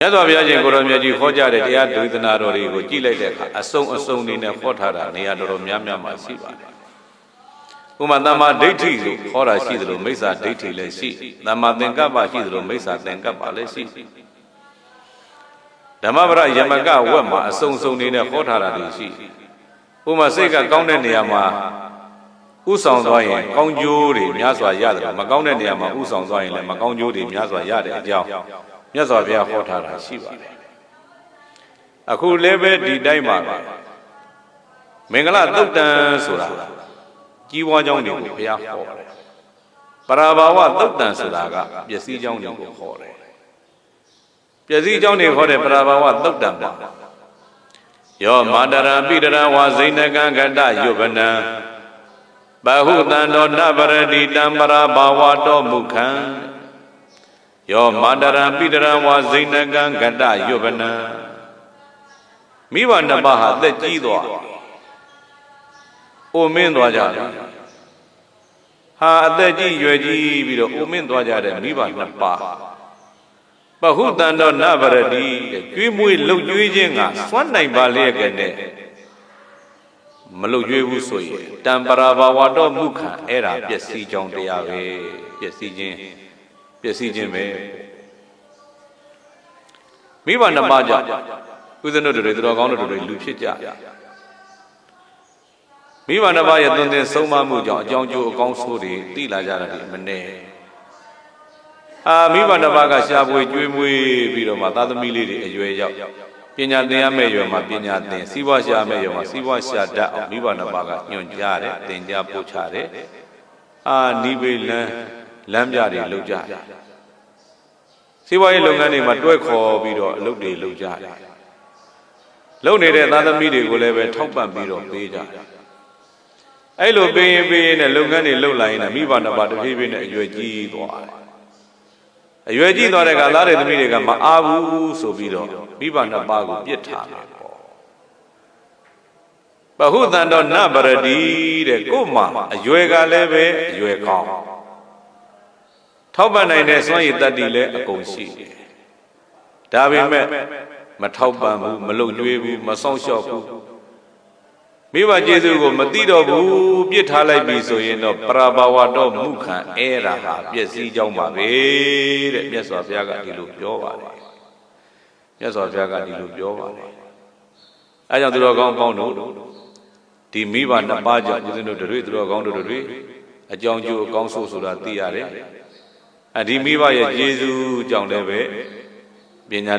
မြတ်စွာဘုရားရှင်ကိုရောမြတ်ကြီးဟောကြားတဲ့တရားဒေသနာတော်တွေကိုကြည့်လိုက်တဲ့အခါအစုံအစုံနေနဲ့ဟောထားတာနေရာတော်တော်များများမှာရှိပါတယ်။ဥပမာတမ္မာဒိဋ္ဌိလို့ဟောတာရှိသလိုမိစ္ဆာဒိဋ္ဌိလည်းရှိတမ္မာသင်္ကပ္ပရှိသလိုမိစ္ဆာသင်္ကပ္ပလည်းရှိဓမ္မပရယမကဝက်မှာအစုံစုံနေနဲ့ဟောထားတာတွေရှိဥပမာစိတ်ကကောင်းတဲ့နေရာမှာဥဆောင်သွားရင်ကောင်းကျိုးတွေများစွာရတယ်မကောင်းတဲ့နေရာမှာဥဆောင်သွားရင်လည်းမကောင်းကျိုးတွေများစွာရတဲ့အကြောင်း မြတ်စွာဘုရားဟောထားတာရှိပါတယ်အခုလည်းပဲဒီတိုင်းပါပဲမင်္ဂလာတုတ်တန်ဆိုတာကြီးပွားကြောင်းတွေကိုဘုရားဟောတယ်ပရာဘာဝတုတ်တန်ဆိုတာကပျက်စီးကြောင်းတွေကိုဟောတယ်ပျက်စီးကြောင်းတွေဟောတဲ့ပရာဘာဝတုတ်တန်ပါယောမာတရံပိတရံဝါဇိနကံကတယုဗနံဘဟုတံတောနပရတိတံပရာဘာဝတောမုခံ ယောမာတရံပိတရံဝါဇိနကံကတယုဗနံမိဘနှစ်ပါးဟာသက်ကြီးသွားအိုမင်းသွားကြတယ်ဟာအသက်ကြီးရွယ်ကြီးပြီးတော့အိုမင်းသွားကြတဲ့မိဘနှစ်ပါးပဟုတံတောနဗရတိတဲ့ကျွေးမွေးလှုပ်ကြွေးခြင်းကစွမ်းနိုင်ပါလျက်ကနဲ့မလှုပ်ကြွေးဘူးဆိုရင်တံပရာဘာဝတော်မုခံအဲ့ဒါပျက်စီးကြောင်းတရားပဲပျက်စီးခြင်း ပျက်စီးခြင်းပဲမိဘနှစ်ပါးကြောင့်ဥဒ္ဒနုတို့တွေသူတော်ကောင်းတို့တွေလူဖြစ်ကြမိဘနှစ်ပါးရဲ့သွန်သင်ဆုံးမမှုကြောင့်အကြောင်းကျိုးအကောင်းဆိုးတွေသိလာကြတာဒီမနဲ့အာမိဘနှစ်ပါးကရှားပွေကျွေးမွေးပြီးတော့မှသာသမီလေးတွေအရွယ်ရောက်ပညာသင်ရမယ့်ရွယ်မှာပညာသင်စီးပွားရှာမယ့်ရွယ်မှာစီးပွားရှာတတ်အောင်မိဘနှစ်ပါးကညွှန်ကြားတယ်သင်ကြားပို့ချတယ်အာနိဗ္ဗေလန်း လမ်းပြတွေလုပ်ကြတယ်စီးပွားရေးလုပ်ငန်းတွေမှာတွဲခေါ်ပြီးတော့အလုပ်တွေလုပ်ကြတယ်လုပ်နေတဲ့သာသမီတွေကိုလည်းပဲထောက်ပံ့ပြီးတော့ပေးကြတယ်အဲ့လိုပေးရင်ပေးရင်နဲ့လုပ်ငန်းတွေလုပ်လာရင်မိဘနှစ်ပါးတစ်ပြေးပြေးနဲ့အရွယ်ကြီးသွားတယ်အရွယ်ကြီးသွားတဲ့ကသားတဲ့သမီးတွေကမအားဘူးဆိုပြီးတော့မိဘနှစ်ပါးကိုပြစ်ထားတယ်ပေါ့ဘဟုတန်တော်နဗရတိတဲ့ကို့မှာအရွယ်ကလည်းပဲအရွယ်ကောင်း ထောက်ပံ့နိုင်တဲ့စွမ်းရည်တတ္တိလည်းအကုန်ရှိတယ်ဒါပေမဲ့မထောက်ပံ့ဘူးမလုံကျွေးဘူးမဆောင်လျှော့ဘူးမိဘကျေးဇူးကိုမသိတော့ဘူးပြစ်ထားလိုက်ပြီဆိုရင်တော့ပရာဘာဝတော့မုခံအဲရာဟာပျက်စီးကြောင်းပါပဲတဲ့မြတ်စွာဘုရားကဒီလိုပြောပါတယ်မြတ်စွာဘုရားကဒီလိုပြောပါတယ်အဲကြောင့်သူတော်ကောင်းကောင်းတို့ဒီမိဘနှစ်ပါးကြောင့်ဦးဇင်းတို့တို့သူတော်ကောင်းတို့တို့အကြောင်းကျိုးအကောင်းဆိုးဆိုတာသိရတယ် အဲဒီမိဘရဲ့ကျေးဇူးကြောင့်လည်းပဲပညာ